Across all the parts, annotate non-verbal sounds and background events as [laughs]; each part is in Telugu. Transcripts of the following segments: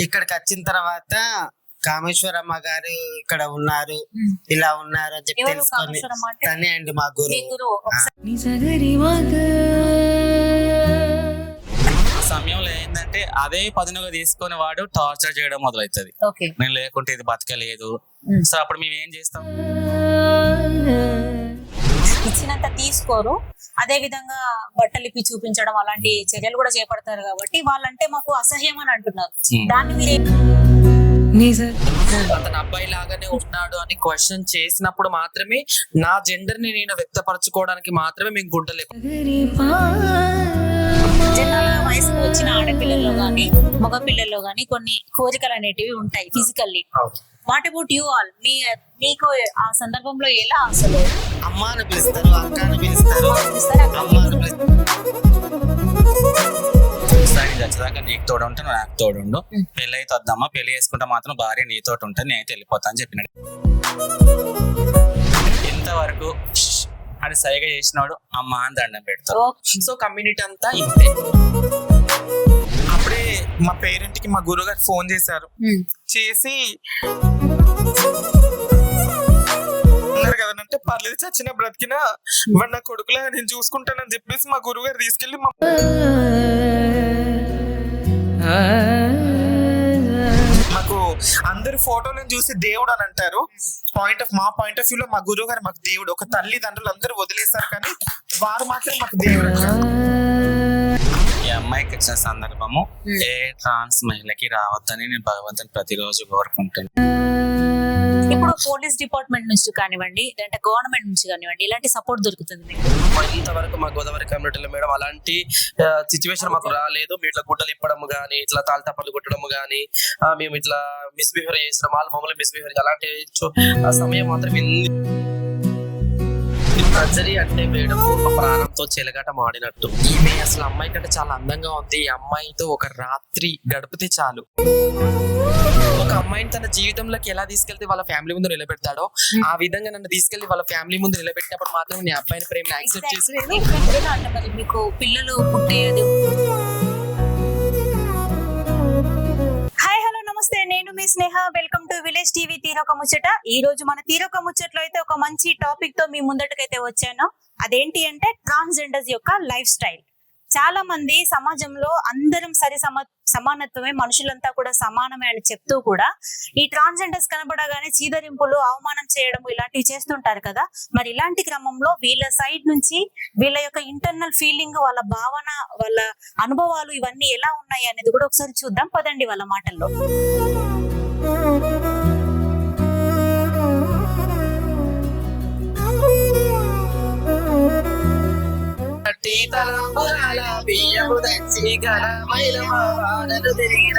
ఇక్కడికి వచ్చిన తర్వాత కామేశ్వరమ్మ గారు ఇక్కడ ఉన్నారు. ఇలా ఉన్నారు అని చెప్పి తెలుసుకొని తనే అండి మా గురువు. ఆ. సమయంలో ఏంటంటే అదే పదునుగా తీసుకొని వాడు టార్చర్ చేయడం మొదలవుతుంది నేను లేకుంటే ఇది బతకలేదు. సో అప్పుడు మేము ఏం చేస్తాం తీసుకోరు. అదే విధంగా బట్టలు ఇప్పి చూపించడం అలాంటి చర్యలు కూడా చేపడతారు కాబట్టి వాళ్ళంటే మాకు అసహ్యం అని అంటున్నారు. Hmm. దాన్ని మీరే అతను అబ్బాయి లాగానే ఉన్నాడు అని క్వశ్చన్ చేసినప్పుడు మాత్రమే నా జెండర్ని నేను వ్యక్తపరచుకోవడానికి మాత్రమే మేము గుడ్డలే గరి పా జనరల్గా వయసుకు వచ్చిన ఆడపిల్లల్లో గానీ మగ పిల్లల్లో గానీ కొన్ని కోరికలు అనేటివి ఉంటాయి physically what about you all మీ మీకు ఆ సందర్భంలో ఎలా అసలు అమ్మ అని పిలుస్తారు అక్క అని పిలుస్తారు. పిలుస్తారు, అక్క అమ్మ అని పిలుస్తారు సరే చచ్చేదాకా నీకు తోడు ఉంటే నువ్వు నాకు తోడు ఉండు. పెళ్ళి అయితే వద్దామా పెళ్ళి చేసుకుంటే మాత్రం భార్య నీతోటి ఉంటే నేనైతే వెళ్ళిపోతా అని చెప్పినాడు. ఇంతవరకు అని సైగ చేసినాడు అమ్మ అని దండం పెడతాడు. సో కమ్యూనిటీ అంతా ఇంతే. మా పేరెంట్కి మా గురువు గారు ఫోన్ చేశారు. చేసి కదనంటే పర్లేదు చచ్చిన బ్రతికినా వాడు నా కొడుకులా నేను చూసుకుంటానని చెప్పేసి మా గురువు గారు తీసుకెళ్ళి మా మాకు అందరు ఫోటోలను చూసి దేవుడు అని అంటారు పాయింట్ ఆఫ్ మా పాయింట్ ఆఫ్ వ్యూ లో మా గురువు గారు మాకు దేవుడు ఒక తల్లిదండ్రులు అందరూ వదిలేశారు కానీ వారు మాత్రం మాకు దేవుడు. ఈ అమ్మాయికి వచ్చిన సందర్భము. ఏ ట్రాన్స్ మహిళకి రావద్దని నేను భగవంతుని ప్రతిరోజు కోరుకుంటాను ఇప్పుడు పోలీస్ డిపార్ట్మెంట్ నుంచి కానివ్వండి లేదంటే గవర్నమెంట్ నుంచి కానివ్వండి ఇలాంటి సపోర్ట్ దొరుకుతుంది మీకు? మా ఇంతవరకు మా గోదావరి కమ్యూనిటీలో మేడం అలాంటి సిచ్యువేషన్ మాకు రాలేదు. మేము ఇట్లా గుడ్డలు ఇప్పడం కానీ ఇట్లా తాళతప్పలు కొట్టడం కానీ మేము ఇట్లా మిస్బిహేవ్ చేసిన వాళ్ళు మమ్మల్ని మిస్బిహేవ్ అలాంటి సమయం మాత్రం సర్జరీ అంటే మేడం ఒక ప్రాణంతో చెలగాట మాడినట్టు ఈమె అసలు అమ్మాయి కంటే చాలా అందంగా ఉంది. ఈ అమ్మాయితో ఒక రాత్రి గడిపితే చాలు. ఒక అమ్మాయిని తన జీవితంలోకి ఎలా తీసుకెళ్తే వాళ్ళ ఫ్యామిలీ ముందు నిలబెడతాడో ఆ విధంగా నన్ను తీసుకెళ్ళి వాళ్ళ ఫ్యామిలీ ముందు నిలబెట్టినప్పుడు మాత్రం నీ అబ్బాయిని ప్రేమ యాక్సెప్ట్ చేసి మీకు పిల్లలు పుట్టేది నమస్తే నేను మీ Sneha. Welcome to village TV తీరొక ముచ్చట. ఈ రోజు మన తీరొక ముచ్చట్లో అయితే ఒక మంచి టాపిక్తో మీ ముందటకైతే వచ్చాను. అదేంటి అంటే ట్రాన్స్జెండర్స్ యొక్క లైఫ్ స్టైల్ చాలా మంది సమాజంలో అందరం సరి సమ సమానత్వమే మనుషులంతా కూడా సమానమే అని చెప్తూ కూడా ఈ ట్రాన్స్జెండర్స్ కనబడగానే చీదరింపులు అవమానం చేయడం ఇలాంటివి చేస్తుంటారు కదా. మరి ఇలాంటి క్రమంలో వీళ్ళ సైడ్ నుంచి వీళ్ళ యొక్క ఇంటర్నల్ ఫీలింగ్ వాళ్ళ భావన వాళ్ళ అనుభవాలు ఇవన్నీ ఎలా ఉన్నాయి అనేది కూడా ఒకసారి చూద్దాం. పదండి వాళ్ళ మాటల్లో. తలంబరాల బియ్యము తిరిగిన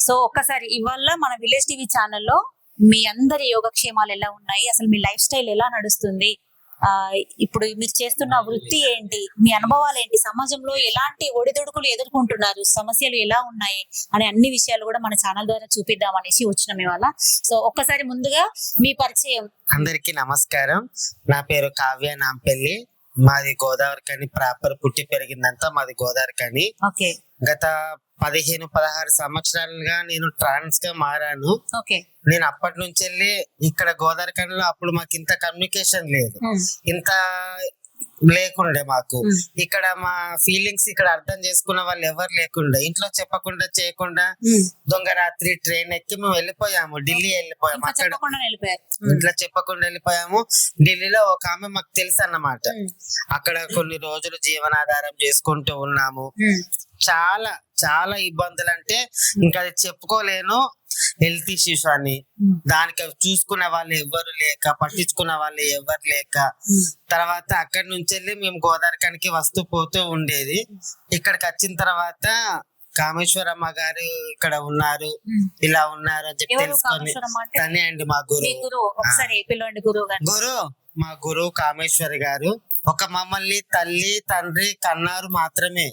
సో ఒక్కసారి ఇవాళ మన విలేజ్ టీవీ ఛానల్లో మీ అందరి యోగక్షేమాలు ఎలా ఉన్నాయి? అసలు మీ లైఫ్ స్టైల్ ఎలా నడుస్తుంది? ఇప్పుడు మీరు చేస్తున్న వృత్తి ఏంటి? మీ అనుభవాలు ఏంటి? సమాజంలో ఎలాంటి ఒడిదొడుకులు ఎదుర్కొంటున్నారు? సమస్యలు ఎలా ఉన్నాయి? అనే అన్ని విషయాలు కూడా మన ఛానల్ ద్వారా చూపిద్దాం అనేసి వచ్చినాం ఇవాళ. సో ఒక్కసారి ముందుగా మీ పరిచయం. అందరికీ నమస్కారం. నా పేరు కావ్య నాంపల్లి మాది గోదావరి కని ప్రాపర్ పుట్టి పెరిగిందంతా మాది గోదావరి కని. ఓకే. గత పదిహేను పదహారు సంవత్సరాలుగా నేను ట్రాన్స్గా మారాను. నేను అప్పటి నుంచి వెళ్ళి ఇక్కడ గోదావరి కనిలో అప్పుడు మాకు ఇంత కమ్యూనికేషన్ లేదు ఇంత లేకుండే మాకు. ఇక్కడ మా ఫీలింగ్స్ ఇక్కడ అర్థం చేసుకున్న వాళ్ళు ఎవరు లేకుండే ఇంట్లో చెప్పకుండా చేయకుండా దొంగ రాత్రి ట్రైన్ ఎక్కి మేము వెళ్ళిపోయాము. ఢిల్లీ వెళ్ళిపోయాము. అక్కడ ఇంట్లో చెప్పకుండా వెళ్ళిపోయాము. ఢిల్లీలో ఒక ఆమె మాకు తెలుసు అన్నమాట. అక్కడ కొన్ని రోజులు జీవనాధారం చేసుకుంటూ ఉన్నాము. చాలా చాలా ఇబ్బందులు అంటే ఇంకా అది చెప్పుకోలేను. హెల్త్ ఇష్యూస్ అని. దానికి చూసుకునే వాళ్ళు ఎవరు లేక పట్టించుకునే వాళ్ళు ఎవరు లేక. తర్వాత అక్కడి నుంచి వెళ్ళి మేము గోదావరికానికి వస్తూ పోతూ ఉండేది. ఇక్కడికి వచ్చిన తర్వాత కామేశ్వరమ్మ గారు ఇక్కడ ఉన్నారు. ఇలా ఉన్నారు అని చెప్పి తెలుసుకొని తనే అండి మా గురువు. గురువు మా గురువు కామేశ్వరి గారు. ఒక మమ్మల్ని తల్లి తండ్రి కన్నారు మాత్రమే.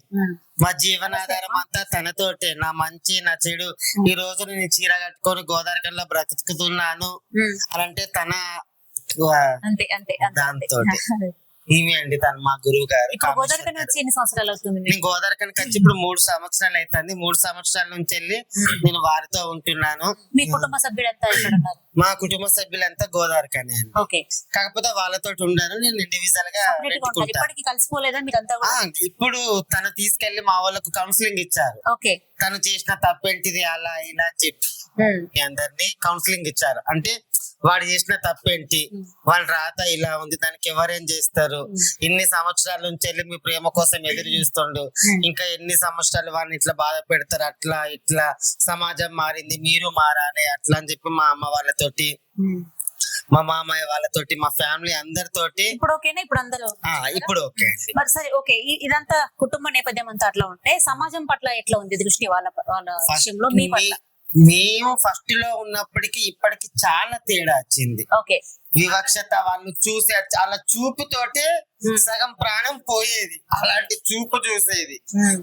మా జీవనాధారం అంతా తనతోటే. నా మంచి నా చెడు. ఈ రోజు నేను చీర కట్టుకొని గోదావరికంలో బ్రతుకుతున్నాను. అని అంటే తన అంతే ఈమె అండి తను మా గురువు గారు. గోదావరికని వచ్చి ఎన్ని సంవత్సరాలు అవుతుంది? నేను వచ్చి ఇప్పుడు మూడు సంవత్సరాలు అవుతుంది మూడు సంవత్సరాల నుంచి వెళ్ళి నేను వారితో ఉంటున్నాను. మీ కుటుంబ సభ్యులంతా ఇక్కడ ఉన్నారు? మా కుటుంబ సభ్యులంతా గోదావరికనే అండి. ఓకే. కాకపోతే వాళ్ళతో ఉన్నాను నేను ఇండివిజువల్గా కలిసిపోలేదా ఇప్పుడు తను తీసుకెళ్ళి మా వాళ్ళకు కౌన్సిలింగ్ ఇచ్చారు. ఓకే. తను చేసిన తప్పేంటిది అలా ఇలా చెప్పి మీ అందరినీ కౌన్సిలింగ్ ఇచ్చారు. అంటే వాడు చేసిన తప్పేంటి? వాళ్ళ రాత ఇలా ఉంది దానికి ఎవరేం చేస్తారు? ఇన్ని సంవత్సరాల నుంచి వెళ్ళి మీ ప్రేమ కోసం ఎదురు చూస్తుండు. ఇంకా ఎన్ని సంవత్సరాలు వాడిని ఇట్లా బాధ పెడతారు అట్లా ఇట్లా సమాజం మారింది మీరు మారాలి అట్లా అని చెప్పి మా అమ్మ వాళ్ళతోటి మా మామయ్య వాళ్ళతోటి మా ఫ్యామిలీ అందరితోటి. ఇప్పుడు ఓకేనా? ఇప్పుడు అందరూ ఇప్పుడు ఓకే మరి సరే ఓకే. ఇదంతా కుటుంబ నేపథ్యం అంతా అట్లా ఉంటే సమాజం పట్ల ఎట్లా ఉంది దృష్టి వాళ్ళ వాళ్ళ విషయంలో మీ పట్ల? మేము ఫస్ట్లో ఉన్నప్పటికీ ఇప్పటికి చాలా తేడా వచ్చింది. ఓకే. వివక్షత వాళ్ళు చూసే చాలా చూపుతోటే సగం ప్రాణం పోయేది. అలాంటి చూపు చూసేది.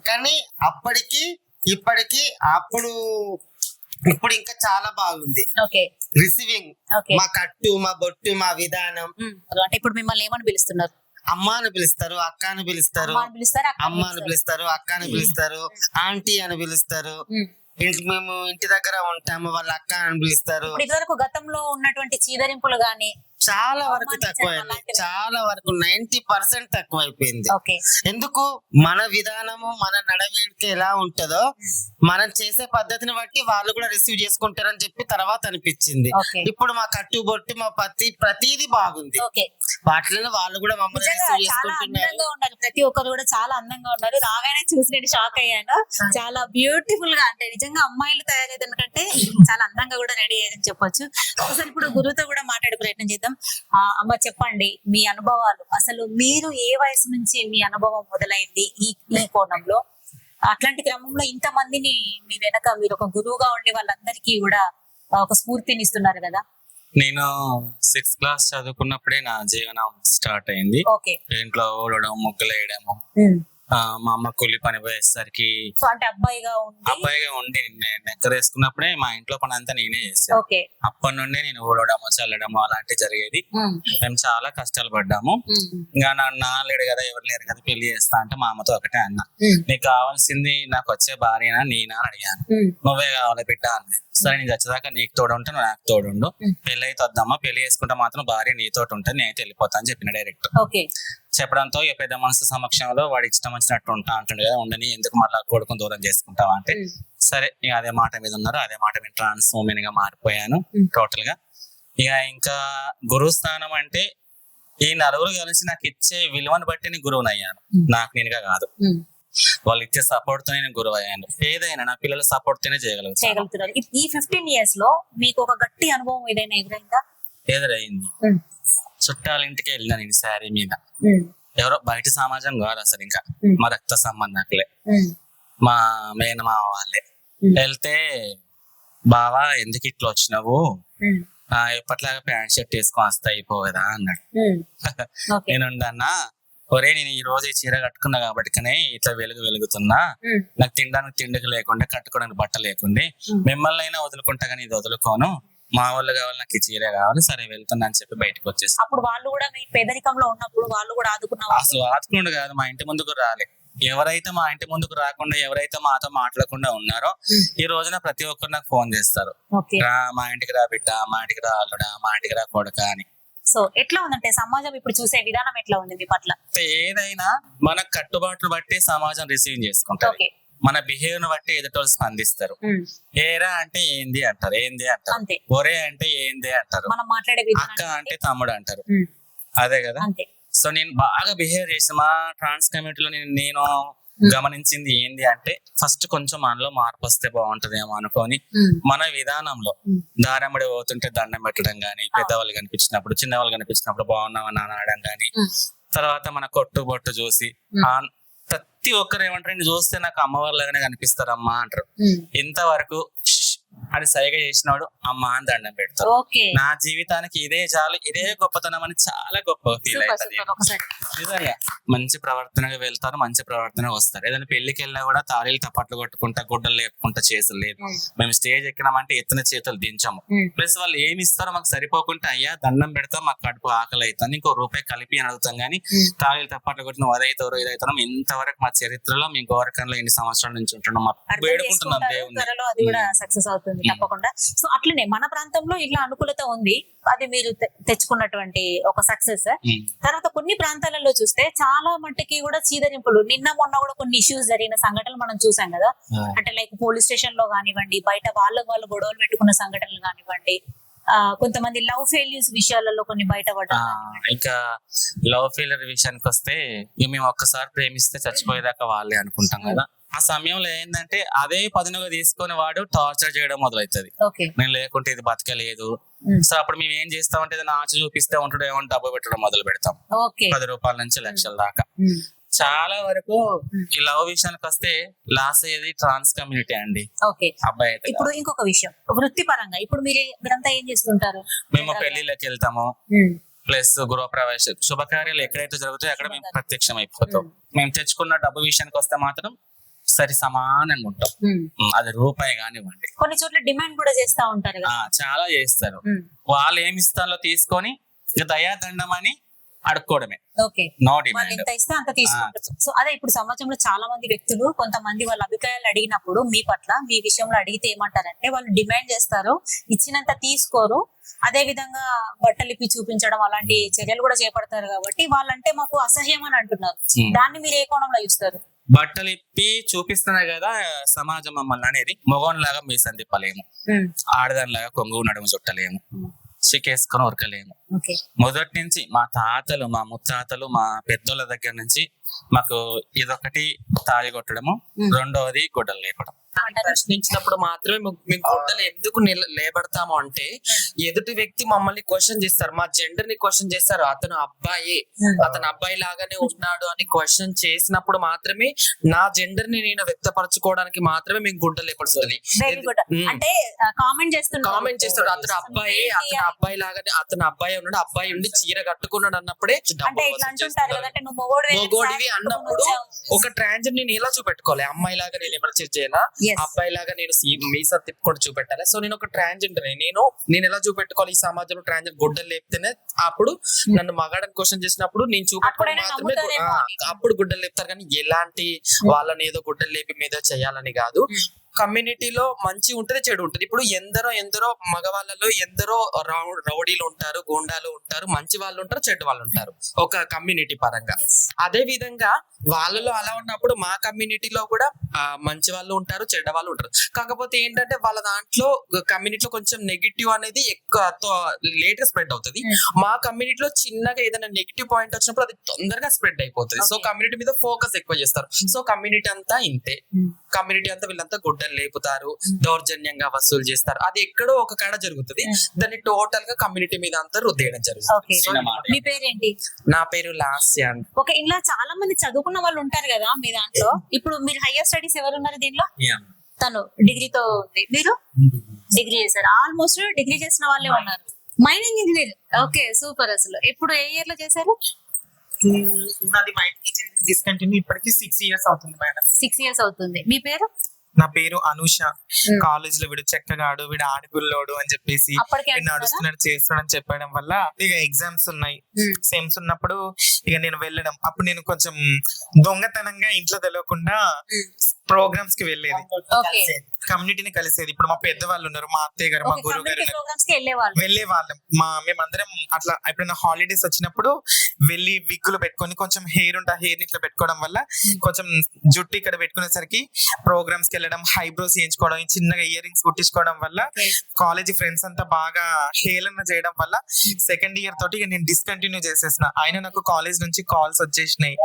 కానీ అప్పటికి ఇప్పటికి అప్పుడు ఇప్పుడు ఇంకా చాలా బాగుంది. ఓకే. రిసీవింగ్ మా కట్టు మా బొట్టు మా విధానం. అంటే ఇప్పుడు మిమ్మల్ని ఏమని పిలుస్తున్నారు? అమ్మ అని పిలుస్తారు అక్క అని పిలుస్తారు. అమ్మ అని పిలుస్తారా అక్క అని పిలుస్తారు. అక్క అని పిలుస్తారు ఆంటీ అని పిలుస్తారు. ఇంటి మేము ఇంటి దగ్గర ఉంటాము వాళ్ళ అక్క అని పిలుస్తారు ఇప్పుడు ఇదివరకు గతంలో ఉన్నటువంటి చీదరింపులు గాని చాలా వరకు తక్కువైంది. చాలా వరకు నైన్టీ పర్సెంట్ తక్కువైపోయింది. ఓకే. ఎందుకు? మన విధానము మన నడవడిక ఎలా ఉంటుందో మనం చేసే పద్ధతిని బట్టి వాళ్ళు కూడా రిసీవ్ చేసుకుంటారని చెప్పి తర్వాత అనిపించింది. ఇప్పుడు మా కట్టుబొట్టు మా పత్తి ప్రతిదీ బాగుంది. ఓకే. వాటిలో వాళ్ళు కూడా మమ్మల్ని రిసీవ్ చేసుకుంటున్నారు. ప్రతి ఒక్కరు కూడా చాలా అందంగా ఉన్నారు రాగానే చూసి నేను షాక్ అయ్యాను. చాలా బ్యూటిఫుల్గా అంటే నిజంగా అమ్మాయిలు తయారయ్యేది కంటే చాలా అందంగా కూడా రెడీ అయ్యారని చెప్పొచ్చు. అసలు ఇప్పుడు గురువుతో కూడా మాట్లాడే ప్రయత్నం చేద్దాం. అమ్మ చెప్పండి మీ అనుభవాలు. అసలు మీరు ఏ వయసు నుంచి మీ అనుభవం మొదలైంది ఈ ఈ కోణంలో? అట్లాంటి క్రమంలో ఇంత మందిని మీ వెనక మీరు ఒక గురువుగా ఉండి వాళ్ళందరికీ కూడా ఒక స్ఫూర్తిని ఇస్తున్నారు కదా? నేను సిక్స్త్ క్లాస్ చదువుకున్నప్పుడే నా జీవనం స్టార్ట్ అయింది. ఓకే. ఇంట్లో ఊడడం ముగ్గులు వేయడము మా అమ్మ కూలి పని పోయేసరికి సో అంటే అబ్బాయిగా ఉండి అబ్బాయిగా ఉండి నేను నెక్కరేసుకున్నప్పుడే మా ఇంట్లో పని అంతా నేనే చేసాను ఓకే. అప్పటి నుండి నేను ఊడడము చల్లడము అలాంటివి జరిగేది. మేము. చాలా కష్టాలు పడ్డాము ఇంకా నా నా లేడు కదా ఎవరు లేరు కదా పెళ్ళి చేస్తా అంటే మా అమ్మతో ఒకటే అన్న. నీకు కావాల్సింది నాకు వచ్చే భార్యనా నేనా అని అడిగాను. నువ్వే కావాలి బిడ్డ అంది సరే నేను చచ్చేదాకా నీకు తోడు ఉంటే నువ్వు నాకు తోడుండు. పెళ్ళి అయితే వద్దామా పెళ్ళి చేసుకుంటే మాత్రం భార్య నీతోటి ఉంటుంది నేనైతే వెళ్ళిపోతా అని చెప్పిన డైరెక్ట్ చెప్పడంతో ఇక పెద్ద మనసు సమక్షంలో వాడి ఇష్టం వచ్చినట్టు ఉంటా అంటుండే కదా ఉండని ఎందుకు మళ్ళీ కొడుకుని దూరం చేసుకుంటావా? అంటే సరే ఇక అదే మాట మీద ఉన్నారు అదే మాట మీద ట్రాన్స్ ఉమెన్గా మారిపోయాను టోటల్గా. ఇక ఇంకా గురువు స్థానం అంటే ఈ నలుగురు కలిసి నాకు ఇచ్చే విలువను బట్టి నేను గురువుని అయ్యాను నాకు నేనుగా కాదు. వాళ్ళు ఇచ్చే సపోర్ట్తో నేను గురువు అయ్యాను ఏదైనా నా పిల్లల సపోర్ట్ తోనే చేయగలుగుతాను. చేయగలుగుతున్నారు. ఈ ఫిఫ్టీన్ ఇయర్స్లో మీకు ఒక గట్టి అనుభవం ఏదైనా ఎదురైందా? ఎదురైంది. చుట్టాల ఇంటికి వెళ్ళినా నేను శారీ మీద. ఎవరో బయట సమాజం కాదు అసలు ఇంకా. మా రక్త సంబంధకులే. మా మేనమామ వాళ్ళే. వెళ్తే బావా ఎందుకు ఇట్లా వచ్చినావు? ఆ, ఎప్పట్లాగా ప్యాంట్ షర్ట్ వేసుకొని వస్తా అయిపోదా అన్నాడు. [laughs] ఓకే. నేను ఒరే నేను ఈ రోజు ఈ చీర కట్టుకున్నా కాబట్టికనే ఇట్లా వెలుగు వెలుగుతున్నా. నాకు తినడానికి తిండికి లేకుండా కట్టుకోవడానికి బట్ట లేకుండే మిమ్మల్ని అయినా వదులుకుంటా కానీ ఇది వదులుకోను. మా వాళ్ళు కావాలి నాకు ఈ చీర కావాలి సరే వెళ్తున్నా అని చెప్పి బయటకు వచ్చేసి. అప్పుడు వాళ్ళు కూడా మీ పేదరికంలో ఉన్నప్పుడు వాళ్ళు కూడా ఆదుకున్న వాళ్ళు. అసలు ఆదుకుండు కాదు మా ఇంటి ముందుకు రాలే. ఎవరైతే మా ఇంటి ముందుకు రాకుండా ఎవరైతే మాతో మాట్లాడకుండా ఉన్నారో ఈ రోజున ప్రతి ఒక్కరు నాకు ఫోన్ చేస్తారు. రా మా ఇంటికి రా బిడ్డ మా ఇంటికి రా అల్లుడా మా ఇంటికి రా కొడుక అని. సో ఎట్లా ఉందంటే సమాజం ఇప్పుడు చూసే విధానం ఎట్లా ఉంది మీ పట్ల? ఏదైనా మన కట్టుబాట్లు బట్టి సమాజం రిసీవ్ చేసుకుంటారు మన బిహేవియర్ని బట్టి ఎదుటోళ్ళు స్పందిస్తారు. ఏరా అంటే ఏంది అంటారు? ఏంది అంటారు? ఒరే అంటే ఏంది అంటారు? మనం మాట్లాడే అక్క అంటే తమ్ముడు అంటారు. అదే కదా? సో నేను బాగా బిహేవ్ చేసి మా ట్రాన్స్ కమ్యూనిటీలో నేను నేను గమనించింది ఏంది అంటే ఫస్ట్ కొంచెం మనలో మార్పు వస్తే బాగుంటదేమో అనుకొని మన విధానంలో Hmm. దారమ్మడి పోతుంటే దండం పెట్టడం గానీ పెద్దవాళ్ళు కనిపించినప్పుడు చిన్నవాళ్ళు కనిపించినప్పుడు బాగున్నామని అనడం గానీ Hmm. తర్వాత మన కొట్టు బొట్టు చూసి Hmm. ప్రతి ఒక్కరు ఏమంటారు "నిన్ను చూస్తే నాకు అమ్మవారి లాగానే కనిపిస్తారమ్మా అంటారు ఇంతవరకు అది సైగ చేసినాడు అమ్మ అని దండం పెడతారు ఓకే. నా జీవితానికి ఇదే చాలు ఇదే గొప్పతనం అని చాలా గొప్పగా ఫీల్ అవుతుంది. నిజంగా మంచి ప్రవర్తనగా వెళ్తారు మంచి ప్రవర్తనగా వస్తారు. ఏదైనా పెళ్ళికి వెళ్ళినా కూడా తాళీలు తప్పట్లు కొట్టుకుంటా గుడ్డలు లేపుకుంటా చేతులు లేదు. మేము. స్టేజ్ ఎక్కినామంటే ఎత్తున చేతులు దించాము. ప్లస్ వాళ్ళు ఏమి ఇస్తారో మాకు సరిపోకుంటే అయ్యా దండం పెడతాం మాకు కడుపు ఆకలి అవుతుంది ఇంకో రూపాయి కలిపి అని అడుగుతాం కానీ. తాళీలు తప్పట్లు కొట్టిన అదైతారో ఇదైతారో ఇంతవరకు మా చరిత్రలో మేము గోరకంలో ఎన్ని సంవత్సరాల నుంచి ఉంటున్నాం వేడుకుంటున్నాం కూడా సక్సెస్ అవుతుంది. ఉమ్. తప్పకుండా. సో అట్లనే మన ప్రాంతంలో ఇట్లా అనుకూలత ఉంది. అది మీరు తెచ్చుకున్నటువంటి ఒక సక్సెస్. తర్వాత కొన్ని ప్రాంతాలలో చూస్తే చాలా మట్టుకి కూడా చీదరింపులు. నిన్న మొన్న కూడా కొన్ని ఇష్యూస్ జరిగిన సంఘటనలు మనం చూసాం కదా. అంటే లైక్ పోలీస్ స్టేషన్లో కానివ్వండి బయట వాళ్ళ వాళ్ళు గొడవలు పెట్టుకున్న సంఘటనలు కానివ్వండి కొంతమంది లవ్ ఫెయిల్యూస్ విషయాలలో కొన్ని బయటపడ్డా ఇంకా లవ్ ఫెయిలర్ విషయానికి వస్తే మేము ఒక్కసారి ప్రేమిస్తే చచ్చిపోయేదాకా వాళ్ళే అనుకుంటాం కదా. ఆ సమయంలో ఏంటంటే అదే పదునుగా తీసుకొని వాడు టార్చర్ చేయడం మొదలవుతుంది నేను లేకుంటే ఇది బతకలేదు. సో అప్పుడు మేము ఏం చేస్తామంటే ఏదైనా ఆచ చూపిస్తే ఉంటాడు ఏమో డబ్బు పెట్టడం మొదలు పెడతాం. పది రూపాయల నుంచి లక్షల దాకా. చాలా వరకు ఈ లవ్ విషయానికి వస్తే లాస్ అయ్యేది ట్రాన్స్ కమ్యూనిటీ అండి. ఓకే. అబ్బాయి అయితే ఇప్పుడు ఇంకొక విషయం వృత్తిపరంగా. ఇప్పుడు మీరు మీరంతా ఏం చేస్తుంటారు? మేము పెళ్ళిళ్ళకి వెళ్తాము. ప్లస్ గృహప్రవేశ శుభకార్యాలు ఎక్కడైతే జరుగుతాయో అక్కడ మేము ప్రత్యక్షం అయిపోతాం మేము తెచ్చుకున్న డబ్బు విషయానికి వస్తే మాత్రం సరి సమానంగా ఉంటాం. అది రూపాయి కానివ్వండి. కొన్ని చోట్ల డిమాండ్ కూడా చేస్తా ఉంటారు చాలా చేస్తారు. వాళ్ళు ఏమి ఇస్తారో తీసుకొని దయాదండం అని అడుక్కోవడమే. సో అదే ఇప్పుడు సమాజంలో చాలా మంది వ్యక్తులు కొంతమంది వాళ్ళ అభిప్రాయాలు అడిగినప్పుడు మీ పట్ల మీ విషయంలో అడిగితే ఏమంటారంటే వాళ్ళు డిమాండ్ చేస్తారు ఇచ్చినంత తీసుకోరు. అదే విధంగా బట్టలు ఇప్పి చూపించడం అలాంటి చర్యలు కూడా చేపడతారు కాబట్టి వాళ్ళంటే మాకు అసహ్యం అని అంటున్నారు. దాన్ని మీరు ఏ కోణంలో చూస్తారు? బట్టలు ఇప్పి చూపిస్తున్నాయి కదా సమాజం మమ్మల్ని అనేది మొగోన్లాగా మీ సందిప్పలేము. ఆడదానిలాగా కొంగు నడుము చుట్టలేము. Hmm. చికేసుకొని ఉరకలేము మొదటి నుంచి మా తాతలు మా ముత్తాతలు మా పెద్దోళ్ళ దగ్గర నుంచి మాకు ఇదొకటి తాళి కొట్టడము. Hmm. రెండవది గుడ్డలు లేపడం. ప్రశ్నించినప్పుడు మాత్రమే మేము- గుడ్డలు ఎందుకు లేబడతాము అంటే ఎదుటి వ్యక్తి మమ్మల్ని క్వశ్చన్ చేస్తారు. మా జెండర్ని క్వశ్చన్ చేస్తారు. అతను అబ్బాయి అతను అబ్బాయి లాగానే ఉన్నాడు అని క్వశ్చన్ చేసినప్పుడు మాత్రమే నా జెండర్ని నేను వ్యక్తపరచుకోవడానికి మాత్రమే మేము గుడ్డలు లేపడుతుంది. అంటే కామెంట్ కామెంట్ చేస్తాడు అతను అబ్బాయి అతను అబ్బాయి లాగానే అతను అబ్బాయి ఉన్నాడు. అబ్బాయి ఉండి చీర కట్టుకున్నాడు అన్నప్పుడే మొగోడివి అన్నప్పుడు ఒక ట్రాన్జర్ నేను ఎలా చూపెట్టుకోవాలి. అమ్మాయి లాగా నేను ఏమైనా చేయాలా? అబ్బాయి లాగా నేను మీసా తిప్పుకొని చూపెట్టాలి? సో నేను ఒక ట్రాన్జెండర్ నేను నేను ఎలా చూపెట్టుకోవాలి ఈ సమాజంలో ట్రాన్జెండర్ గుడ్డలు లేపితేనే? అప్పుడు నన్ను మగాడని క్వశ్చన్ చేసినప్పుడు నేను చూపెట్టుకోవడం మాత్రమే. అప్పుడు గుడ్డలు లేపుతారు. కానీ ఎలాంటి వాళ్ళని ఏదో గుడ్డలు లేపి మీద చేయాలని కాదు. కమ్యూనిటీలో మంచి ఉంటది చెడు ఉంటది. ఇప్పుడు ఎందరో ఎందరో మగవాళ్ళలో ఎందరో రౌడీలు ఉంటారు గూండాలు ఉంటారు మంచి వాళ్ళు ఉంటారు చెడ్డ వాళ్ళు ఉంటారు ఒక కమ్యూనిటీ పరంగా. అదే విధంగా వాళ్ళలో అలా ఉన్నప్పుడు మా కమ్యూనిటీలో కూడా మంచి వాళ్ళు ఉంటారు చెడ్డ వాళ్ళు ఉంటారు. కాకపోతే ఏంటంటే వాళ్ళ దాంట్లో కమ్యూనిటీలో కొంచెం నెగిటివ్ అనేది ఎక్కువ లేట్గా స్ప్రెడ్ అవుతుంది. మా కమ్యూనిటీలో చిన్నగా ఏదైనా నెగిటివ్ పాయింట్ వచ్చినప్పుడు అది తొందరగా స్ప్రెడ్ అయిపోతుంది. సో. కమ్యూనిటీ మీద ఫోకస్ ఎక్కువ చేస్తారు. సో కమ్యూనిటీ అంతా ఇంతే. Hmm. కమ్యూనిటీ అంతా వీళ్ళంతా గుడ్డలు లేపుతారు దౌర్జన్యంగా వసూలు చేస్తారు. అది ఎక్కడో ఒక కాడ జరుగుతుంది. దాన్ని టోటల్గా కమ్యూనిటీ మీద అంతా రుద్దేయడం జరుగుతుంది. మీ పేరేంటి? నా పేరు లాస్య ఓకే ఇలా చాలా మంది చదువుకున్న వాళ్ళు ఉంటారు కదా మీ దాంట్లో. ఇప్పుడు మీరు హయ్యర్ స్టడీస్ ఎవరు ఉన్నారు దీంట్లో? తను డిగ్రీతో ఉంది. మీరు? డిగ్రీ చేశారు. ఆల్మోస్ట్ డిగ్రీ చేసిన వాళ్ళే ఉన్నారు. మైనింగ్ ఇంజనీర్ ఓకే సూపర్ అసలు. ఇప్పుడు ఏ ఇయర్లో చేశారు? డిస్కంటిన్యూ ఇప్పటికి సిక్స్ ఇయర్స్ అవుతుంది మేడం సిక్స్ ఇయర్స్ అవుతుంది. మీ పేరు? నా పేరు అనుష. కాలేజ్లో వీడు చెక్కగాడు వీడు ఆడుగుల్లోడు అని చెప్పేసి? నడుస్తున్నాడు చేస్తున్నాడు చెప్పడం వల్ల ఇక ఎగ్జామ్స్ ఉన్నాయి. సేమ్స్ ఉన్నప్పుడు ఇక నేను వెళ్ళడం. అప్పుడు నేను కొంచెం దొంగతనంగా ఇంట్లో తెలియకుండా ప్రోగ్రామ్స్కి వెళ్ళేది. కమ్యూనిటీని కలిసేది. ఇప్పుడు మా పెద్దవాళ్ళు ఉన్నారు మా అత్తయ్య గారు మా గురువు గారు కి వెళ్ళే వాళ్ళు వెళ్ళే వాళ్ళం మా మేమందరం అట్లా ఎప్పుడైనా హాలిడేస్ వచ్చినప్పుడు వెళ్ళి విగ్గులు పెట్టుకొని కొంచెం హెయిర్ ఉంటే హెయిర్ ఇట్లా పెట్టుకోవడం వల్ల కొంచెం జుట్టు ఇక్కడ పెట్టుకునేసరికి ప్రోగ్రామ్స్కి వెళ్ళడం హైబ్రోస్ చేయించుకోవడం చిన్నగా ఇయర్ రింగ్స్ కుట్టించుకోవడం వల్ల. కాలేజీ ఫ్రెండ్స్ అంతా బాగా హేళన చేయడం వల్ల సెకండ్ ఇయర్ తోటి నేను డిస్కంటిన్యూ చేసేసిన. ఆయన నాకు కాలేజ్ నుంచి కాల్స్ వచ్చేసినాయి.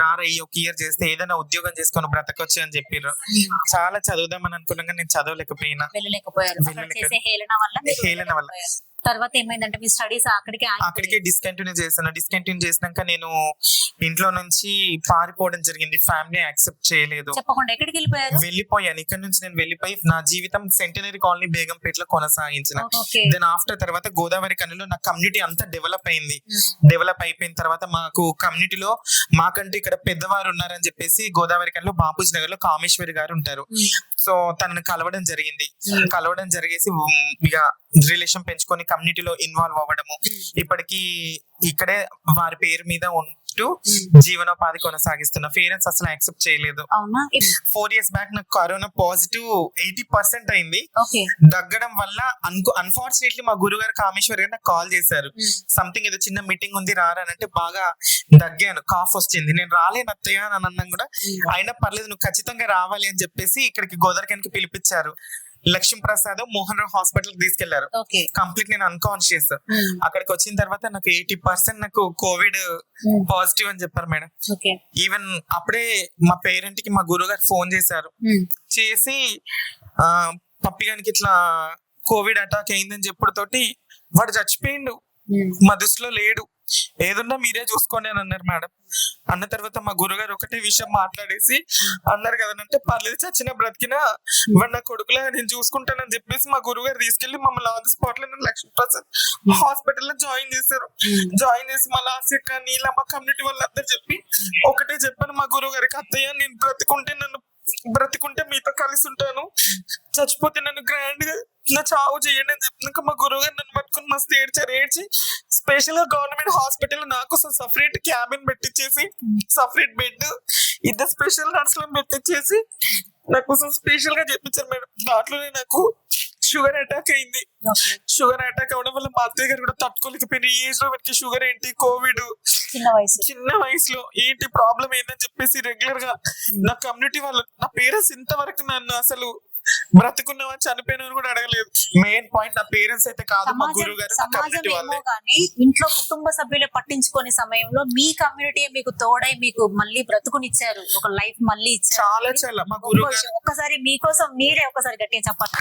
రారా ఈ ఒక ఇయర్ చేస్తే ఏదైనా ఉద్యోగం చేసుకొని బ్రతకొచ్చు అని చెప్పారు చాలా చదువుదామని అనుకున్నాగా నేను చదవలేకపోయినా. వెళ్ళలేకపోయారు. అక్కడ వెళ్ళలేక- చేసే హేళన వల్ల మీరు హేళన వల్ల. వెళ్ళలేకపోయారు. తర్వాత ఏమైందంటే మీ స్టడీస్ అక్కడికి అక్కడికే డిస్కంటిన్యూ చేశాను. డిస్కంటిన్యూ చేసినాక నేను ఇంట్లో నుంచి పారిపోవడం జరిగింది. ఫ్యామిలీ యాక్సెప్ట్ చేయలేదు. చెప్పకుండా ఎక్కడికి వెళ్ళిపోయారు? వెళ్ళిపోయాను. ఇక్కడ నుంచి నేను వెళ్ళిపోయి నా జీవితం సెంటనరీ కాలనీ బేగంపేటలో కొనసాగించిన. ఓకే. దెన్ ఆఫ్టర్ తర్వాత గోదావరి కనిలో నా కమ్యూనిటీ అంతా డెవలప్ అయింది. డెవలప్ అయిపోయిన తర్వాత మాకు కమ్యూనిటీలో మాకంటే ఇక్కడ పెద్దవారు ఉన్నారని చెప్పేసి గోదావరి కనిలో బాపూజీ నగర్లో కామేశ్వరి గారు ఉంటారు. సో తనని కలవడం జరిగింది. కలవడం జరిగేసి ఇక రిలేషన్ పెంచుకొని కమ్యూనిటీలో ఇన్వాల్వ్ అవ్వడము. ఇప్పటికి ఇక్కడే వారి పేరు మీద ఉంటూ జీవనోపాధి కొనసాగిస్తున్న. పేరెంట్స్ అసలు యాక్సెప్ట్ చేయలేదు. ఫోర్ ఇయర్స్ బ్యాక్ నాకు కరోనా పాజిటివ్ ఎయిటీ పర్సెంట్ అయింది. దగ్గడం వల్ల అన్ఫార్చునేట్లీ మా గురుగారు కామేశ్వర్ గారు నాకు కాల్ చేశారు. సంథింగ్ ఏదో చిన్న మీటింగ్ ఉంది రారా అని అంటే బాగా దగ్గాను కాఫ్ వచ్చింది నేను రాలేను అత్తయ్య అని అన్నాం కూడా. అయినా పర్లేదు నువ్వు ఖచ్చితంగా రావాలి అని చెప్పేసి ఇక్కడికి గోదావరికి పిలిపించారు. లక్ష్మీ ప్రసాద్ మోహన్ రావు హాస్పిటల్ తీసుకెళ్ళారు. కంప్లీట్ నేను అన్కాన్షియస్. అక్కడికి వచ్చిన తర్వాత నాకు ఎయిటీ పర్సెంట్ నాకు కోవిడ్ పాజిటివ్ అని చెప్పారు మేడం. ఈవెన్ అప్పుడే మా పేరెంట్కి మా గురుగారు ఫోన్ చేశారు. చేసి ఆ పప్పిగానికి ఇట్లా కోవిడ్ అటాక్ అయిందని చెప్పుడుతోటి వాడు చచ్చిపోయిండు. మా దృష్టిలో లేడు. ఏదున్నా మీరే చూసుకోండి అని అన్నారు మేడం. అన్న తర్వాత మా గురుగారు ఒకటే విషయం మాట్లాడేసి అన్నారు కదనంటే పర్లేదు చచ్చిన బ్రతికినా వాడు నా కొడుకులా నేను చూసుకుంటానని చెప్పేసి మా గురుగారు తీసుకెళ్ళి మమ్మల్ని ఆన్ ది స్పాట్లో లక్ష్మీ ప్రసాద్ హాస్పిటల్లో జాయిన్ చేశారు. జాయిన్ చేసి మా లాస్ట్ యొక్క నీళ్ళ మా కమ్యూనిటీ వాళ్ళందరూ చెప్పి ఒకటే చెప్పాను మా గురువు గారికి అత్తయ్య నేను బ్రతికుంటే నన్ను బ్రతికుంటే మీతో కలిసి ఉంటాను. చచ్చిపోతే నన్ను గ్రాండ్గా నా చావు చేయండి అని చెప్పినాక మా గురువు గారు నన్ను పట్టుకుని మస్తు ఏడ్చారు. ఏడ్చి స్పెషల్గా గవర్నమెంట్ హాస్పిటల్ నా కోసం సపరేట్ క్యాబిన్ పెట్టించేసి సపరేట్ బెడ్ ఇద్దరు స్పెషల్ నర్సులను పెట్టించేసి నా కోసం స్పెషల్గా చెప్పించారు మేడం. దాంట్లోనే నాకు షుగర్ అటాక్ అయింది. షుగర్ అటాక్ అవడం వల్ల మా అత్తయ్య గారు కూడా తట్టుకోలేకపోయిన ఏజ్లో మనకి షుగర్ ఏంటి? కోవిడ్. చిన్న వయసు. చిన్న వయసులో ఏంటి ప్రాబ్లం ఏందని చెప్పేసి రెగ్యులర్గా నా కమ్యూనిటీ వాళ్ళు నా పేరెంట్స్ ఇంతవరకు నన్ను అసలు బ్రతుకున్నావా చనిపోయినవని కూడా అడగలేదు. మెయిన్ పాయింట్ నా పేరెంట్స్ అయితే కాదు మా గురువు గారు కానీ ఇంట్లో కుటుంబ సభ్యులే పట్టించుకునే సమయంలో మీ కమ్యూనిటీ మీకు తోడై మీకు మళ్ళీ బ్రతుకునిచ్చారు. ఒక లైఫ్ మళ్ళీ ఇచ్చారు. చాలా చాలా. మా గురువు. ఒక్కసారి మీకోసం మీరే ఒకసారి గట్టిగా చెప్పండి.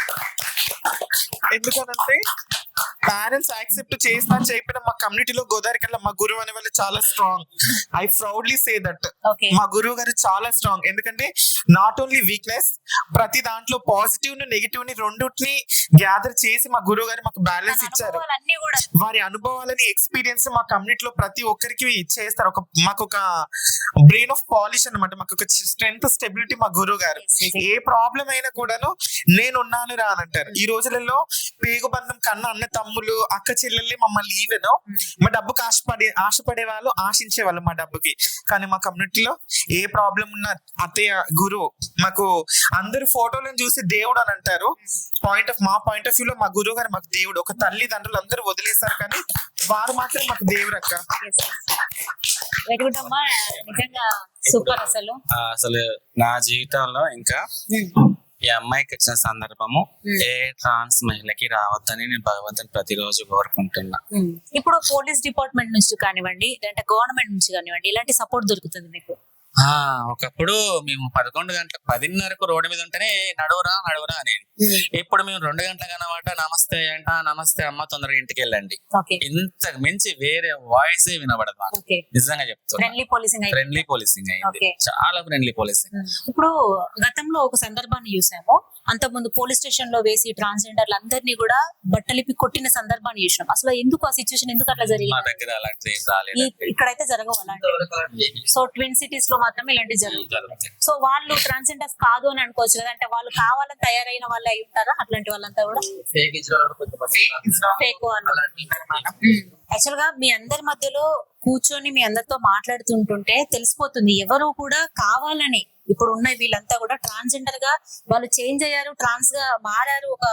ఎందుకనంటే పేరెంట్స్ యాక్సెప్ట్ చేసినా చేయకపోయినా మా కమ్యూనిటీలో గోదావరి కల్లా మా గురువు అనే వాళ్ళు చాలా strong I proudly say that మా గురువు గారు చాలా స్ట్రాంగ్ ఎందుకంటే నాట్ ఓన్లీ వీక్నెస్ ప్రతి దాంట్లో పాజిటివ్ని నెగిటివ్ని రెండుటిని గ్యాదర్ చేసి మా గురువు గారు మాకు బ్యాలెన్స్ ఇచ్చారు. వారి అనుభవాలని ఎక్స్పీరియన్స్ మా కమ్యూనిటీలో ప్రతి ఒక్కరికి చేస్తారు ఒక మాకు ఒక బ్రెయిన్ ఆఫ్ పాలిష్ అన్నమాట. మాకు ఒక స్ట్రెంగ్త్ స్టెబిలిటీ మా గురువు గారు. ఏ ప్రాబ్లం అయినా కూడాను నేను ఉన్నాను రా అని అంటారు. ఈ రోజులలో పేగుబంధం కన్నా అన్న తమ్ములు అక్క చెల్లెల్ని మమ్మల్ని ఈవెను. మా డబ్బుకి ఆశపడే ఆశపడే వాళ్ళు ఆశించే వాళ్ళు మా డబ్బుకి. కానీ మా కమ్యూనిటీలో ఏ ప్రాబ్లం ఉన్న అత్తయ్య గురువు మాకు అందరు ఫోటోలను చూసి దేవుడు అని అంటారు. పాయింట్ ఆఫ్ మా పాయింట్ ఆఫ్ వ్యూ లో మా గురువు గారు మాకు దేవుడు. ఒక తల్లిదండ్రులు అందరూ వదిలేశారు కానీ వారు మాత్రం మాకు దేవుడు అక్క. నిజంగా సూపర్ అసలు. అసలు నా జీవితంలో ఇంకా ఈ అమ్మాయికి వచ్చిన సందర్భము ఏ ట్రాన్స్ మహిళకి రావద్దని నేను భగవంతుని ప్రతిరోజు కోరుకుంటున్నా. ఇప్పుడు పోలీస్ డిపార్ట్మెంట్ నుంచి కానివ్వండి లేదంటే గవర్నమెంట్ నుంచి కానివ్వండి ఇలాంటి సపోర్ట్ దొరుకుతుంది మీకు? ఆ ఒకప్పుడు మేము పదకొండు గంటల పదిన్నరకు రోడ్డు మీద ఉంటేనే నడువురా నడువురా అనేది. ఇప్పుడు మేము రెండు గంటల కనమాట నమస్తే అంట నమస్తే అమ్మ తొందరగా ఇంటికి వెళ్ళండి. ఇంత మించి వేరే వాయిస్ వినబడదు నిజంగా చెప్తున్నా. ఫ్రెండ్లీ పోలీసింగ్ ఫ్రెండ్లీ పోలీసింగ్ అయింది. చాలా ఫ్రెండ్లీ పోలీసింగ్ ఇప్పుడు గతంలో ఒక సందర్భాన్ని చూసాము. అంతకుముందు పోలీస్ స్టేషన్లో వేసి ట్రాన్స్జెండర్లు అందరినీ కూడా బట్టలిపి కొట్టిన సందర్భాన్ని చూసినాం. అసలు ఎందుకు ఆ సిచ్యువేషన్ ఎందుకు అట్లా మా జరిగింది దగ్గర అలాంటి ఏం రాలేదు. ఈ- ఇక్కడైతే జరగవు అలాంటి సో ట్విన్ సిటీస్లో మాత్రమే ఇలాంటివి జరుగుతాయి జరుగుతాయి. సో వాళ్ళు ట్రాన్స్జెండర్స్ కాదు అని అనుకోవచ్చు కదా అంటే వాళ్ళు కావాలని తయారైన వాళ్ళే అయి ఉంటారా? అట్లాంటి వాళ్ళంతా కూడా? ఫేక్ ఫేక్ యాక్చువల్గా మీ అందరి మధ్యలో కూర్చొని మీ అందరితో మాట్లాడుతుంటుంటే తెలిసిపోతుంది. ఎవరు కూడా కావాలని ఇప్పుడు ఉన్న వీళ్ళంతా కూడా ట్రాన్స్జెండర్గా వాళ్ళు చేంజ్ అయ్యారు ట్రాన్స్గా మారారు. ఒక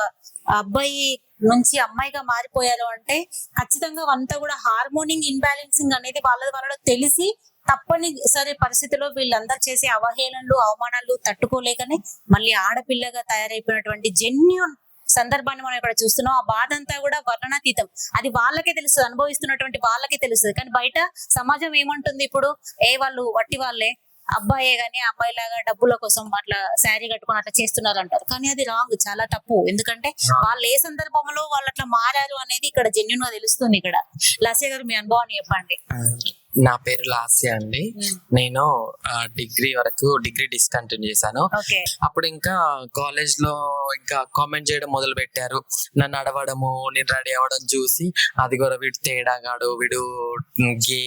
అబ్బాయి నుంచి అమ్మాయిగా మారిపోయారు అంటే ఖచ్చితంగా అంతా కూడా హార్మోనింగ్ ఇన్బ్యాలెన్సింగ్ అనేది వాళ్ళ వాళ్ళలో తెలిసి తప్పనిసరి పరిస్థితిలో వీళ్ళందరూ చేసే అవహేళనలు అవమానాలు తట్టుకోలేకనే మళ్ళీ ఆడపిల్లగా తయారైపోయినటువంటి జెన్యున్ సందర్భాన్ని మనం ఇక్కడ చూస్తున్నాం. ఆ బాధ అంతా కూడా వర్ణనాతీతం. అది వాళ్ళకే తెలుస్తుంది అనుభవిస్తున్నటువంటి వాళ్ళకే తెలుస్తుంది. కానీ బయట సమాజం ఏమంటుంది ఇప్పుడు? ఏ వాళ్ళు వట్టి వాళ్ళే. అబ్బాయే గానీ అబ్బాయి లాగా డబ్బుల కోసం అట్లా శారీ కట్టుకొని అట్లా చేస్తున్నారు అంటారు. కానీ అది రాంగ్ చాలా తప్పు. ఎందుకంటే వాళ్ళు ఏ సందర్భంలో వాళ్ళు అట్లా మారారు అనేది ఇక్కడ జెన్యున్గా తెలుస్తుంది ఇక్కడ. లాస్య గారు మీ అనుభవాన్ని చెప్పండి. నా పేరు లాస్య అండి. నేను డిగ్రీ వరకు డిగ్రీ డిస్కంటిన్యూ చేశాను. అప్పుడు ఇంకా కాలేజ్లో ఇంకా కామెంట్ చేయడం మొదలు పెట్టారు నన్ను అడవడము నేను రెడీ అవ్వడం చూసి అది కూడా వీడు తేడాగాడు వీడు గే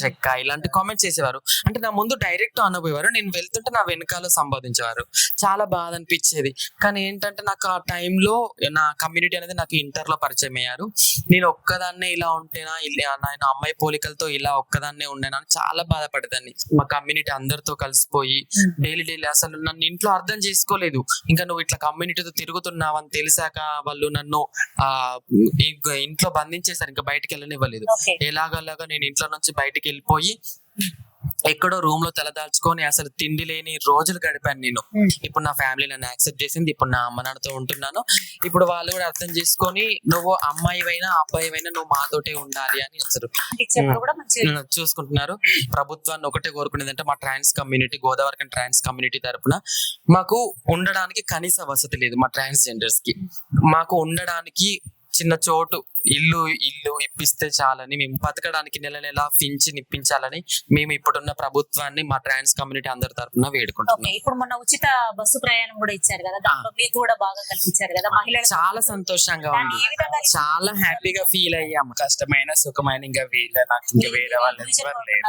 చెక్క ఇలాంటి కామెంట్స్ చేసేవారు. అంటే నా ముందు డైరెక్ట్ అనబోయేవారు. నేను వెళ్తుంటే నా వెనకాల సంబోధించేవారు చాలా బాధ అనిపించేది. కానీ ఏంటంటే నాకు ఆ టైంలో నా కమ్యూనిటీ అనేది నాకు ఇంటర్లో పరిచయం అయ్యారు. నేను ఒక్కదాన్నే ఇలా ఉంటేనా ఇలా నేను అమ్మాయి పోలికలతో ఇలా ఒక్కదాన్నే ఉండేనా అని చాలా బాధపడేదాన్ని. మా కమ్యూనిటీ అందరితో కలిసిపోయి డైలీ డైలీ అసలు నన్ను ఇంట్లో అర్థం చేసుకోలేదు. ఇంకా నువ్వు ఇట్లా కమ్యూనిటీతో తిరుగుతున్నావు అని తెలిసాక వాళ్ళు నన్ను ఆ ఇంట్లో బంధించేశారు. ఇంకా బయటికి వెళ్ళనివ్వలేదు. ఎలాగలాగా నేను ఇంట్లో నుంచి బయటికి వెళ్ళిపోయి ఎక్కడో రూమ్లో తలదాల్చుకొని అసలు తిండి లేని రోజులు గడిపాను నేను. ఇప్పుడు నా ఫ్యామిలీ నన్ను యాక్సెప్ట్ చేసింది. ఇప్పుడు నా అమ్మ నాన్నతో ఉంటున్నాను. ఇప్పుడు వాళ్ళు కూడా అర్థం చేసుకొని నువ్వు అమ్మాయివైనా అబ్బాయివైనా నువ్వు మాతోటే ఉండాలి అని అసలు చూసుకుంటున్నారు. ప్రభుత్వాన్ని ఒకటే కోరుకునేది అంటే మా trans community Godavari trans community తరపున మాకు ఉండడానికి కనీస వసతి లేదు మా ట్రాన్స్ జెండర్స్కి. మాకు ఉండడానికి చిన్న చోటు ఇల్లు ఇల్లు ఇప్పిస్తే చాలని మేము బతకడానికి నెల నెల పింఛన్ ఇప్పించాలని మేము ఇప్పుడున్న ప్రభుత్వాన్ని మా ట్రాన్స్ కమ్యూనిటీ అందరి తరపున ఓకే వేడుకుంటున్నాం ఇప్పుడు మొన్న ఉచిత బస్సు ప్రయాణం కూడా ఇచ్చారు కదా దాంట్లో మీకు కూడా బాగా కల్పించారు కదా మహిళలకు చాలా సంతోషంగా ఉంది. చాలా హ్యాపీగా ఫీల్ అయ్యాం కష్టమైన సుఖమైన ఇంకా వీళ్ళ నాకు ఇంకా వేరే వాళ్ళు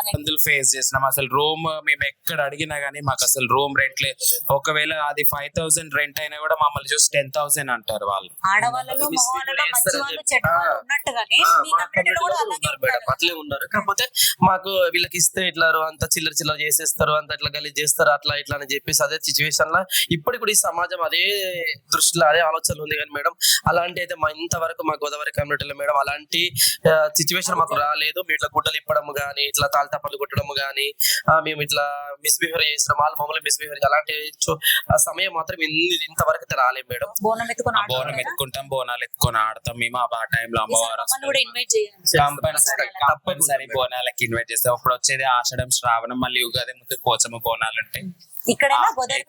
ఇబ్బందులు ఫేస్ చేసినాం అసలు రూమ్ మేము ఎక్కడ అడిగినా గానీ మాకు అసలు రూమ్ రెంట్ లేదు. ఒకవేళ అది ఫైవ్ థౌసండ్ రెంట్ అయినా కూడా మమ్మల్ని చూసి టెన్ థౌసండ్ అంటారు వాళ్ళు. ఉన్నట్టుగానే మీ మా కమ్యూనిటీలో కూడా అలాగే మేడం ఉంటారు. అట్లే ఉన్నారు. కాకపోతే మాకు వీళ్ళకి ఇస్తే ఇట్లా అంత చిల్లర చిల్లర చేసేస్తారు అంత ఇట్లా గలీజ్ చేస్తారు అట్లా ఇట్లా అని చెప్పేసి అదే సిచ్యువేషన్లో ఇప్పటికి కూడా ఈ సమాజం అదే దృష్టిలో అదే ఆలోచన ఉంది కానీ మేడం అలాంటి అయితే మా ఇంతవరకు మా గోదావరి కమ్యూనిటీలో మేడం అలాంటి సిచ్యువేషన్ మాకు రాలేదు. మేము ఇట్లా గుడ్డలు ఇప్పడం కానీ ఇట్లా తాళతప్పలు కొట్టడం కానీ మేము ఇట్లా మిస్బిహేవ్ చేసినాం వాళ్ళు మమ్మల్ని మిస్బిహేవ్ అలాంటి సమయం మాత్రం ఇన్ని- ఇంతవరకు అయితే రాలేదు మేడం. బోనం ఎత్తుకొని బోనం? ఎత్తుకుంటాం బోనాలు ఎత్తుకొని ఆడతాం. మేము ఆ టైంలో అమ్మవారు మమ్మల్ని కూడా ఇన్వైట్ చేయండి కంపల్సరీ కంపల్సరీ బోనాలకి ఇన్వైట్ చేస్తాం అప్పుడు వచ్చేది ఆషాఢం శ్రావణం మళ్ళీ ఉగాది ముందు పోచమ్మ బోనాలు ఉంటాయి. ఇక్కడైనా గోదావరి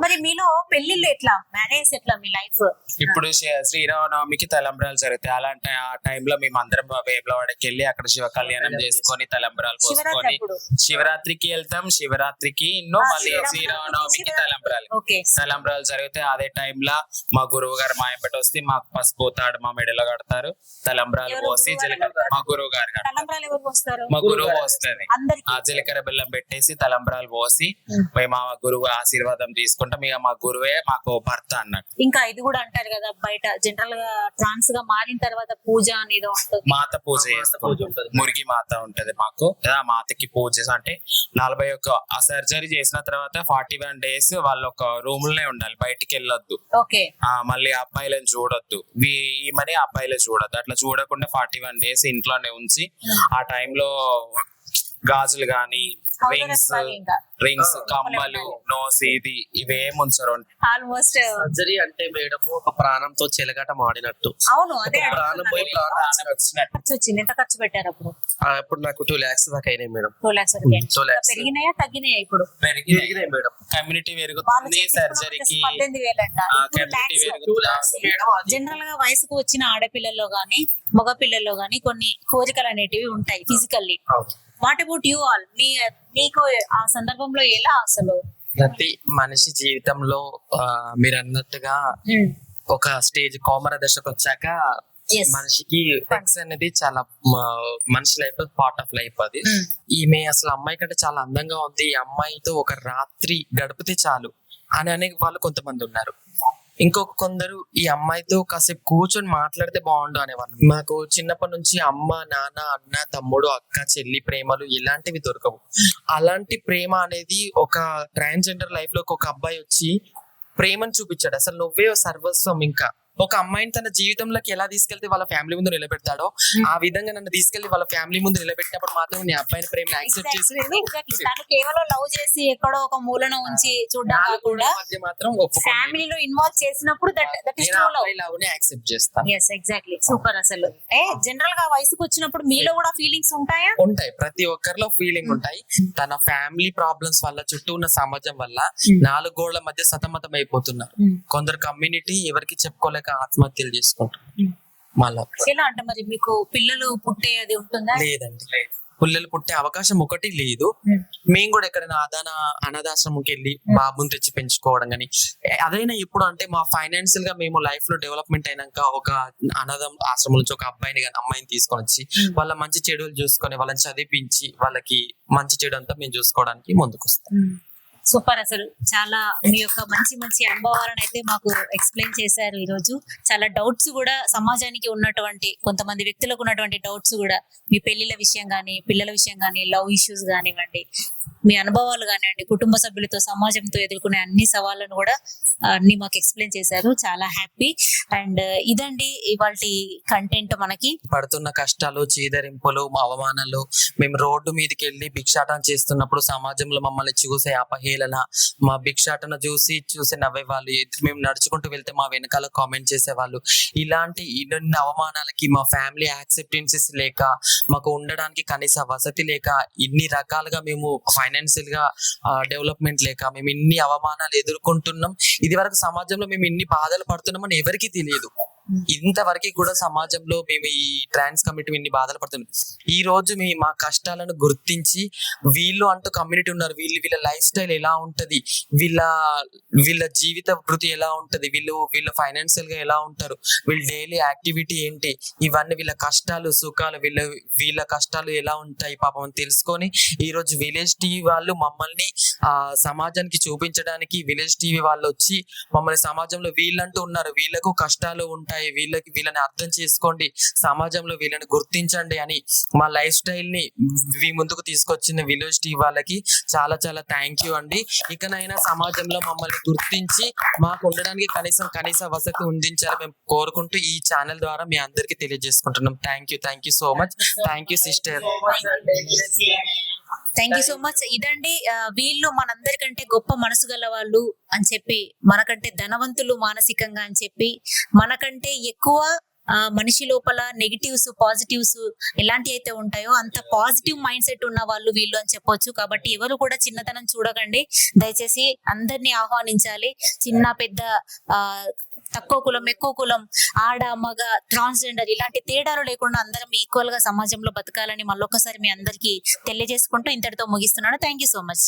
మరి మీలో పెళ్ళిళ్ళు ఎట్లా? మ్యారేజ్ ఎట్లా మీ లైఫ్ ఇప్పుడు శ్రీ- శ్రీరామనవమికి తలంబ్రాలు జరుగుతాయి. అలాంటి ఆ టైంలో మేము అందరం వేములవాడకి వెళ్ళి అక్కడ శివ కళ్యాణం చేసుకొని తలంబ్రాలు పోసుకొని శివరాత్రికి వెళ్తాం. శివరాత్రికి ఎన్నో మళ్ళీ శ్రీరామనవమికి. తలంబ్రాలు. తలంబ్రాలు జరిగితే అదే టైంలో మా గురువు గారు మాయంపేట వస్తే మాకు పసుపు తాడు మా మెడలో కడతారు. తలంబ్రాలు పోసి జీలకర్ర? మా గురువు గారు మా గురువు వస్తుంది అందరికి? ఆ జీలకర్ర బెల్లం పెట్టేసి తలంబ్రాలు పోసి. మేము. మా గురువు ఆశీర్వాదం తీసుకుంటాం. ఇక మా గురువే మాకు భర్త అన్నట్టు ఇంకా ఇది కూడా అంటారు కదా బయట జనరల్గా ట్రాన్స్గా మారిన తర్వాత పూజ అనేది ఉంటుంది. మాత పూజ చేస్తాం. పూజ ఉంటది. మురిగి మాత ఉంటది మాకు. ఆ మాతకి పూజ అంటే నలభై ఒక్క ఆ సర్జరీ చేసిన తర్వాత ఫార్టీ వన్ డేస్ వాళ్ళు ఒక రూమ్లోనే ఉండాలి. బయటికి వెళ్ళొద్దు. ఓకే. ఆ మళ్ళీ అబ్బాయిలను చూడొద్దు. ఈమని అబ్బాయిలు చూడొద్దు. అట్లా చూడకుండా ఫార్టీ వన్ డేస్ ఇంట్లోనే ఉంచి ఆ టైంలో గాజులు గాని రింగ్స్ రింగ్స్ కమ్మలు నోస్ ఇది ఇవేం ఉంచరు ఆల్మోస్ట్ సర్జరీ అంటే మేడం ఒక ప్రాణంతో చెలగాటం ఆడినట్టు అవును అదే ప్రాణం పోయి. ప్రాణం. ఖర్చు వచ్చింది. ఎంత ఖర్చు పెట్టారు అప్పుడు? ఆ, ఇప్పుడు నాకు టూ లాక్స్ దాకా అయినాయి madam. Two lakhs two lakhs పెరిగినాయా తగ్గినాయా ఇప్పుడు? పెరిగినాయి. మేడం. కమ్యూనిటీ పెరుగుతుంది సర్జరీకి పద్దెనిమిది వేలంట. జనరల్గా వయసుకు వచ్చిన ఆడపిల్లల్లో గానీ మగ పిల్లల్లో గానీ కొన్ని కోరికలు అనేటివి ఉంటాయి ఫిజికల్లీ. అవును. వాట్ అబౌట్ యూ ఆల్ మీ మీకు ఆ సందర్భంలో ఎలా అసలు? ప్రతి మనిషి జీవితంలో మీరు అన్నట్టుగా ఒక స్టేజ్ కోమర దశకు వచ్చాక. మనిషికి సెక్స్ అనేది చాలా మనిషి లైఫ్ పార్ట్ ఆఫ్ లైఫ్ అది. Hmm. ఈమె అసలు అమ్మాయి కంటే చాలా అందంగా ఉంది. ఈ అమ్మాయితో ఒక రాత్రి గడిపితే చాలు అని అనే వాళ్ళు కొంతమంది ఉన్నారు. ఇంకొక కొందరు ఈ అమ్మాయితో కాసేపు కూర్చొని మాట్లాడితే బాగుండు అనేవాళ్ళు. మాకు చిన్నప్పటి నుంచి అమ్మ నాన్న అన్న తమ్ముడు అక్క చెల్లి ప్రేమలు ఇలాంటివి దొరకవు. అలాంటి ప్రేమ అనేది ఒక ట్రాన్స్జెండర్ లైఫ్లో ఒక అబ్బాయి వచ్చి ప్రేమను చూపించాడు. అసలు నువ్వే సర్వస్వం ఇంకా. ఒక అమ్మాయిని తన జీవితంలోకి ఎలా తీసుకెళ్తే వాళ్ళ ఫ్యామిలీ ముందు నిలబెడతాడో ఆ విధంగా నన్ను తీసుకెళ్ళి వాళ్ళ ఫ్యామిలీ ముందు నిలబెట్టినప్పుడు మాత్రం నీ అబ్బాయిని ప్రేమ యాక్సెప్ట్ చేసి Exactly. తను కేవలం లవ్ చేసి ఎక్కడో ఒక మూలన ఉంచి చూడడం కాకుండా గోడల మధ్య మాత్రం. ఫ్యామిలీలో ఇన్వాల్వ్ చేసినప్పుడు దట్ దట్ ఇస్ నేను ట్రూ లవ్ని యాక్సెప్ట్ చేస్తాను ఎస్ ఎగ్జాక్ట్లీ సూపర్ అసలు. ఏ జనరల్గా వయసుకు వచ్చినప్పుడు మీలో కూడా ఫీలింగ్స్ ఉంటాయా? ఉంటాయి. ప్రతి ఒక్కరిలో ఫీలింగ్ ఉంటాయి. తన ఫ్యామిలీ ప్రాబ్లమ్స్ వల్ల చుట్టూ ఉన్న సమాజం వల్ల నాలుగు గోడల మధ్య సతమతం అయిపోతున్నారు కొందరు కమ్యూనిటీ ఎవరికి చెప్పుకోలేక ఆత్మహత్యలు చేసుకుంటారు మళ్ళా. ఎలా అంటే మరి మీకు పిల్లలు పుట్టే అది ఉంటుందా? లేదండి. పిల్లలు పుట్టే అవకాశం ఒకటి లేదు. మేము కూడా ఎక్కడైనా అదాన అనాథాశ్రమంకి వెళ్ళి బాబుని తెచ్చి పెంచుకోవడం కానీ అదైనా ఇప్పుడు అంటే మా ఫైనాన్షియల్గా మేము లైఫ్లో డెవలప్మెంట్ అయినాక ఒక అనాథం ఆశ్రమం నుంచి ఒక అబ్బాయిని కానీ అమ్మాయిని తీసుకొని వచ్చి వాళ్ళ మంచి చెడులు చూసుకొని వాళ్ళని చదివించి వాళ్ళకి మంచి చెడు అంతా మేము చూసుకోవడానికి ముందుకు వస్తాం సూపర్ అసలు. చాలా మీ యొక్క మంచి మంచి అనుభవాలను అయితే మాకు ఎక్స్ప్లెయిన్ చేశారు ఈ రోజు చాలా డౌట్స్ కూడా సమాజానికి ఉన్నటువంటి కొంతమంది వ్యక్తులకు ఉన్నటువంటి డౌట్స్ కూడా. మీ పెళ్ళిళ్ళ విషయం కానీ పిల్లల విషయం కానీ లవ్ ఇష్యూస్ కానివ్వండి మీ అనుభవాలు కానివ్వండి కుటుంబ సభ్యులతో సమాజంతో ఎదుర్కొనే అన్ని సవాళ్ళను కూడా అన్ని మాకు ఎక్స్ప్లెయిన్ చేశారు. చాలా హ్యాపీ అండ్ uh, ఇదండి ఇవాళ కంటెంట్ మనకి. పడుతున్న కష్టాలు చీదరింపులు మా అవమానాలు మేము రోడ్డు మీదకి వెళ్ళి భిక్షాటం చేస్తున్నప్పుడు సమాజంలో మమ్మల్ని చూసే అపహేళన మా భిక్షాటన చూసి చూసి నవ్వేవాళ్ళు. ఎదురు మేము నడుచుకుంటూ వెళ్తే మా వెనకాల కామెంట్ చేసేవాళ్ళు. ఇలాంటి ఇన్ని అవమానాలకి మా ఫ్యామిలీ యాక్సెప్టెన్సెస్ లేక మాకు ఉండడానికి కనీస వసతి లేక ఇన్ని రకాలుగా మేము ఫైనాన్షియల్గా డెవలప్మెంట్ లేక మేము ఇన్ని అవమానాలు ఎదుర్కొంటున్నాం. ఇది వరకు సమాజంలో మేము ఇన్ని బాధలు పడుతున్నామని ఎవరికీ తెలియదు. Hmm. ఇంతవరకు కూడా సమాజంలో మేము ఈ ట్రాన్స్ కమిటీ ఇన్ని బాధలు పడుతున్నాం. ఈ రోజు మీ మా కష్టాలను గుర్తించి వీళ్ళు అంటూ కమ్యూనిటీ ఉన్నారు. వీళ్ళు వీళ్ళ లైఫ్ స్టైల్ ఎలా ఉంటది? వీళ్ళ వీళ్ళ జీవిత వృత్తి ఎలా ఉంటది? వీళ్ళు వీళ్ళ ఫైనాన్షియల్గా ఎలా ఉంటారు? వీళ్ళ డైలీ యాక్టివిటీ ఏంటి? ఇవన్నీ వీళ్ళ కష్టాలు సుఖాలు వీళ్ళ వీళ్ళ కష్టాలు ఎలా ఉంటాయి పాపం అని తెలుసుకొని ఈ రోజు విలేజ్ టీవీ వాళ్ళు మమ్మల్ని ఆ సమాజానికి చూపించడానికి విలేజ్ టీవీ వాళ్ళు వచ్చి మమ్మల్ని సమాజంలో వీళ్ళంటూ ఉన్నారు. వీళ్ళకు కష్టాలు ఉంటాయి. వీళ్ళకి వీళ్ళని అర్థం చేసుకోండి. సమాజంలో వీళ్ళని గుర్తించండి అని మా లైఫ్ స్టైల్ని మీ ముందుకు తీసుకొచ్చిన విలేజ్ టీ వాళ్ళకి చాలా చాలా థ్యాంక్ యూ అండి. ఇకనైనా సమాజంలో మమ్మల్ని గుర్తించి మాకు ఉండడానికి కనీసం కనీస వసతి ఉందించాలని మేము కోరుకుంటూ ఈ ఛానల్ ద్వారా మీ అందరికీ తెలియజేసుకుంటున్నాం. Thank you thank you so much. Thank you sister. Thank you so much ఇదండి వీళ్ళు మనందరికంటే గొప్ప మనసు గల వాళ్ళు అని చెప్పి మనకంటే ధనవంతులు మానసికంగా అని చెప్పి మనకంటే ఎక్కువ మనిషి లోపల నెగిటివ్స్ పాజిటివ్స్ ఎలాంటి అయితే ఉంటాయో అంత పాజిటివ్ మైండ్ సెట్ ఉన్న వాళ్ళు వీళ్ళు అని చెప్పొచ్చు. కాబట్టి ఎవరు కూడా చిన్నతనం చూడకండి. దయచేసి అందరినీ ఆహ్వానించాలి. చిన్న పెద్ద ఆ తక్కువ కులం ఎక్కువ కులం ఆడ మగ ట్రాన్స్జెండర్ ఇలాంటి తేడాలు లేకుండా అందరం ఈక్వల్గా సమాజంలో బతకాలని మళ్ళొకసారి మీ అందరికీ తెలియజేసుకుంటూ ఇంతటితో ముగిస్తున్నాను. Thank you so much